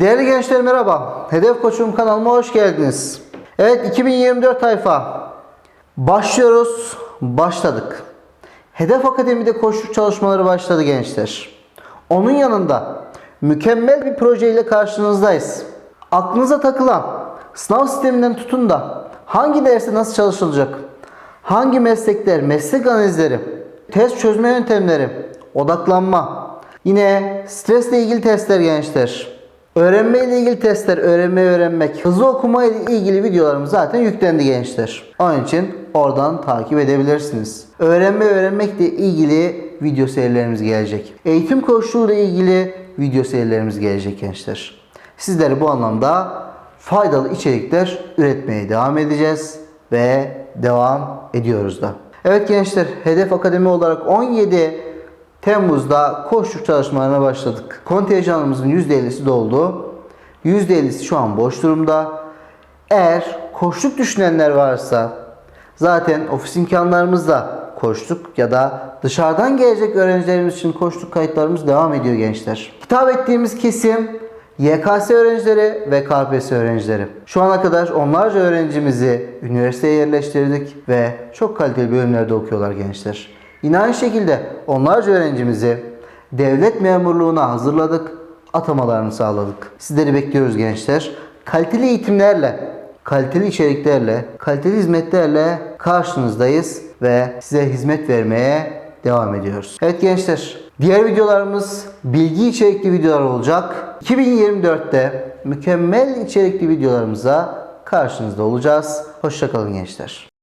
Değerli gençler merhaba. Hedef Koçum kanalıma hoş geldiniz. Evet 2024 tayfa. Başlıyoruz. Başladık. Hedef Akademi'de koçluk çalışmaları başladı gençler. Onun yanında mükemmel bir projeyle karşınızdayız. Aklınıza takılan sınav sisteminden tutun da hangi derste nasıl çalışılacak? Hangi meslekler, meslek analizleri, test çözme yöntemleri, odaklanma, yine stresle ilgili testler gençler. Öğrenme ile ilgili testler, öğrenmeyi öğrenmek, hızlı okuma ile ilgili videolarımız zaten yüklendi gençler. Onun için oradan takip edebilirsiniz. Öğrenme öğrenmekle ilgili video serilerimiz gelecek. Eğitim koçluğu ile ilgili video serilerimiz gelecek gençler. Sizlere bu anlamda faydalı içerikler üretmeye devam edeceğiz ve devam ediyoruz da. Evet gençler, Hedef Akademi olarak 17 Temmuz'da koşuluk çalışmalarına başladık. Kontenjanımızın %50'si doldu. %50'si şu an boş durumda. Eğer koşluk düşünenler varsa zaten ofis imkanlarımızda koştuk ya da dışarıdan gelecek öğrencilerimiz için koşluk kayıtlarımız devam ediyor gençler. Hitap ettiğimiz kesim YKS öğrencileri ve KPSS öğrencileri. Şu ana kadar onlarca öğrencimizi üniversiteye yerleştirdik ve çok kaliteli bölümlerde okuyorlar gençler. Yine aynı şekilde onlarca öğrencimizi devlet memurluğuna hazırladık, atamalarını sağladık. Sizleri bekliyoruz gençler. Kaliteli eğitimlerle, kaliteli içeriklerle, kaliteli hizmetlerle karşınızdayız ve size hizmet vermeye devam ediyoruz. Evet gençler, diğer videolarımız bilgi içerikli videolar olacak. 2024'te mükemmel içerikli videolarımıza karşınızda olacağız. Hoşçakalın gençler.